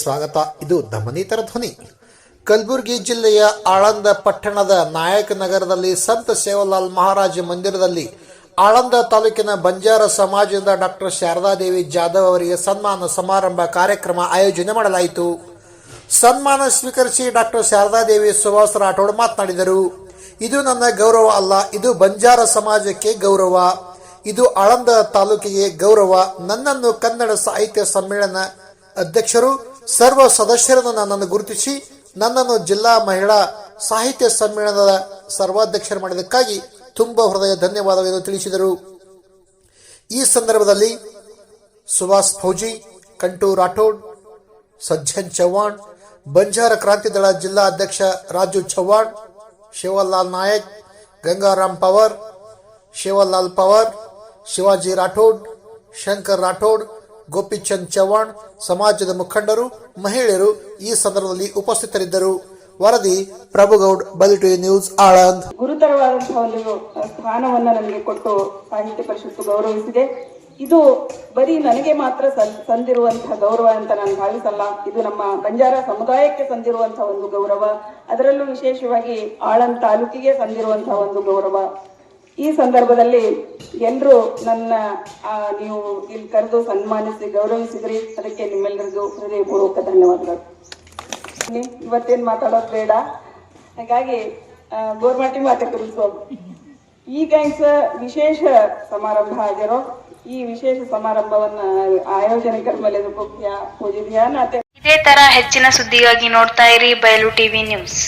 ಸ್ವಾಗತ. ಇದು ದಮನಿತರ ಧ್ವನಿ. ಕಲಬುರಗಿ ಜಿಲ್ಲೆಯ ಆಳಂದ ಪಟ್ಟಣದ ನಾಯಕ ನಗರದಲ್ಲಿ ಸಂತ ಸೇವಲಾಲ್ ಮಹಾರಾಜ ಮಂದಿರದಲ್ಲಿ ಆಳಂದ ತಾಲೂಕಿನ ಬಂಜಾರ ಸಮಾಜದಿಂದ ಡಾಕ್ಟರ್ ಶಾರದಾದೇವಿ ಜಾಧವ್ ಅವರಿಗೆ ಸನ್ಮಾನ ಸಮಾರಂಭ ಕಾರ್ಯಕ್ರಮ ಆಯೋಜನೆ ಮಾಡಲಾಯಿತು. ಸನ್ಮಾನ ಸ್ವೀಕರಿಸಿ ಡಾಕ್ಟರ್ ಶಾರದಾದೇವಿ ಸುಭಾಸ್ ರಾಠೋಡ್ ಮಾತನಾಡಿದರು. ಇದು ನನ್ನ ಗೌರವ ಅಲ್ಲ, ಇದು ಬಂಜಾರ ಸಮಾಜಕ್ಕೆ ಗೌರವ. ಇದು ಆಳಂದ ತಾಲೂಕಿಗೆ ಗೌರವ. ನನ್ನನ್ನು ಕನ್ನಡ ಸಾಹಿತ್ಯ ಸಮ್ಮೇಳನ ಅಧ್ಯಕ್ಷರು, ಸರ್ವ ಸದಸ್ಯರನ್ನು ನನ್ನನ್ನು ಗುರುತಿಸಿ, ನನ್ನನ್ನು ಜಿಲ್ಲಾ ಮಹಿಳಾ ಸಾಹಿತ್ಯ ಸಮ್ಮೇಳನದ ಸರ್ವಾಧ್ಯಕ್ಷರು ಮಾಡಿದ್ದಕ್ಕಾಗಿ ತುಂಬ ಹೃದಯ ಧನ್ಯವಾದವೆಂದು ತಿಳಿಸಿದರು. ಈ ಸಂದರ್ಭದಲ್ಲಿ ಸುಭಾಷ್ ಫೌಜಿ ಕಂಟು ರಾಠೋಡ್, ಸಜ್ಜನ್ ಚೌಹಾಣ್ ಬಂಜಾರ ಕ್ರಾಂತಿ ದಳ ಜಿಲ್ಲಾ ಅಧ್ಯಕ್ಷ ರಾಜು ಚವ್ಹಾಣ್, ಶಿವಲಾಲ್ ನಾಯಕ್, ಗಂಗಾರಾಮ್ ಪವರ್, ಶಿವಲಾಲ್ ಪವರ್, ಶಿವಾಜಿ ರಾಠೋಡ್, ಶಂಕರ್ ರಾಠೋಡ್ ಗೋಪಿಚಂದ್ ಚವ್ಹಾಣ್, ಸಮಾಜದ ಮುಖಂಡರು, ಮಹಿಳೆಯರು ಈ ಸಂದರ್ಭದಲ್ಲಿ ಉಪಸ್ಥಿತರಿದ್ದರು. ವರದಿ ಪ್ರಭುಗೌಡ್, ಬಲಿಟು ನ್ಯೂಸ್, ಆಳಂದ್. ಗುರುತರವಾದಂತಹ ಒಂದು ಸ್ಥಾನವನ್ನ ನನಗೆ ಕೊಟ್ಟು ಸಾಹಿತ್ಯ ಪರಿಷತ್ತು ಗೌರವಿಸಿದೆ. ಇದು ಬರೀ ನನಗೆ ಮಾತ್ರ ಸಂದಿರುವಂತಹ ಗೌರವ ಅಂತ ನಾನು ಭಾವಿಸಲ್ಲ. ಇದು ನಮ್ಮ ಬಂಜಾರ ಸಮುದಾಯಕ್ಕೆ ಸಂದಿರುವಂತಹ ಒಂದು ಗೌರವ. ಅದರಲ್ಲೂ ವಿಶೇಷವಾಗಿ ಆಳಂದ್ ತಾಲೂಕಿಗೆ ಸಂದಿರುವಂತಹ ಒಂದು ಗೌರವ. ಈ ಸಂದರ್ಭದಲ್ಲಿ ಎಲ್ಲರೂ ನನ್ನ ನೀವು ಇಲ್ಲಿ ಕರೆದು ಸನ್ಮಾನಿಸಿ, ಗೌರವಿಸಿದ್ರಿ. ಅದಕ್ಕೆ ನಿಮ್ಮೆಲ್ಲರಿಗೂ ಹೃದಯಪೂರ್ವಕ ಧನ್ಯವಾದಗಳು. ಇವತ್ತೇನ್ ಮಾತಾಡೋದು ಬೇಡ. ಹಾಗಾಗಿ ಗೋರ್ಮೆಂಟ್ ಮಾತೆ ಕುರಿಸೋ ಈಗ ವಿಶೇಷ ಸಮಾರಂಭ ಆಗಿರೋ ಈ ವಿಶೇಷ ಸಮಾರಂಭವನ್ನ ಆಯೋಜನೆ ಮೇಲೆ ಪೂಜೆ, ಧ್ಯಾನ ಇದೇ ತರ ಹೆಚ್ಚಿನ ಸುದ್ದಿಗಾಗಿ ನೋಡ್ತಾ ಇರಿ ಬಯಲು ಟಿವಿ ನ್ಯೂಸ್.